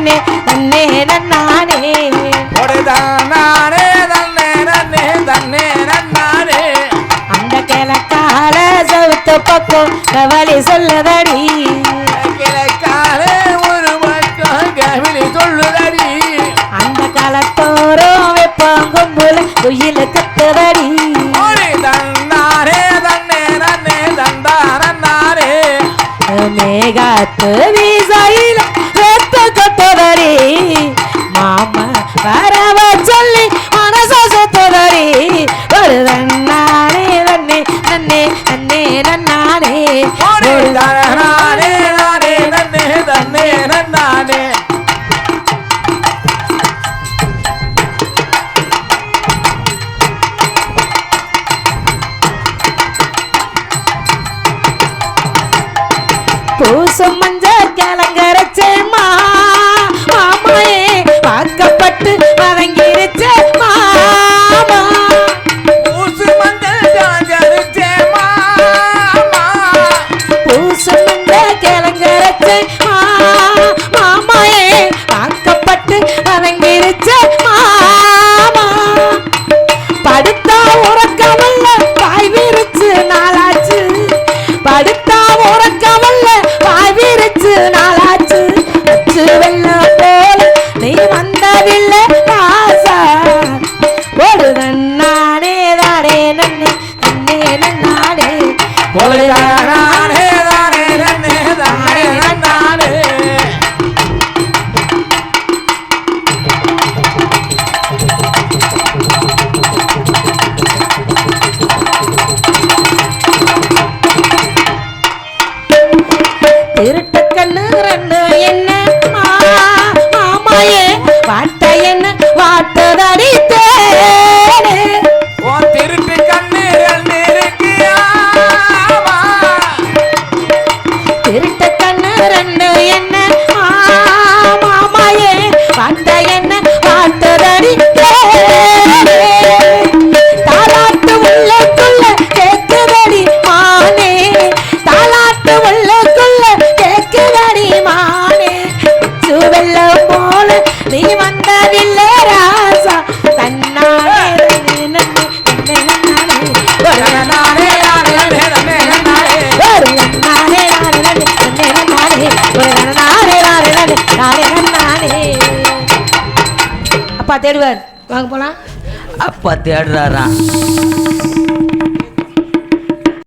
நன்னே நன்னே நன்னானே தானே தன்னே நன்னே தன்னே நன்னானே அந்த கிழக்கால சவுத்து பக்கம் கவலி சொல்லதடி கிழக்காலே ஒரு பக்கம் கவிழி சொல்லுதடி அந்த காலத்தோறும் வெப்பம் கும்புல குயில கத்துதடி தன்னாரே தன்னே நன்னே தந்தாரன்னாரே மேகாத்து கொத்துதடி மாமா வரவ சொல்லி மனச சுத்துதடி ஒரு நன்னானே நன்னே நன்னே நன்னே நன்னானே ஒரு ஒரு தானே நானே நன்னே தன்னே நன்னானே பூசம் கலங்கரைச்சேம்மா வாக்கப்பட்டு வதங்கிருச்சே மாமா. ஊசு மஞ்சள் ஜாஜரிச்சே மாமா. பூசம் மஞ்ச கலங்கரைச்சே மாமாயே. வாக்கப்பட்டு வதங்கிருச்சே மாமா. படுத்தா உறக்கமல்ல வாய் விரிச்சு நாளாச்சு. படுத்தா நன்னே நன்னே நன்னாடே போலையா நன்னே நானே நன்னாலே அப்பா தேடுவார் வாங்க போலாம் அப்பா தேடுறாராம்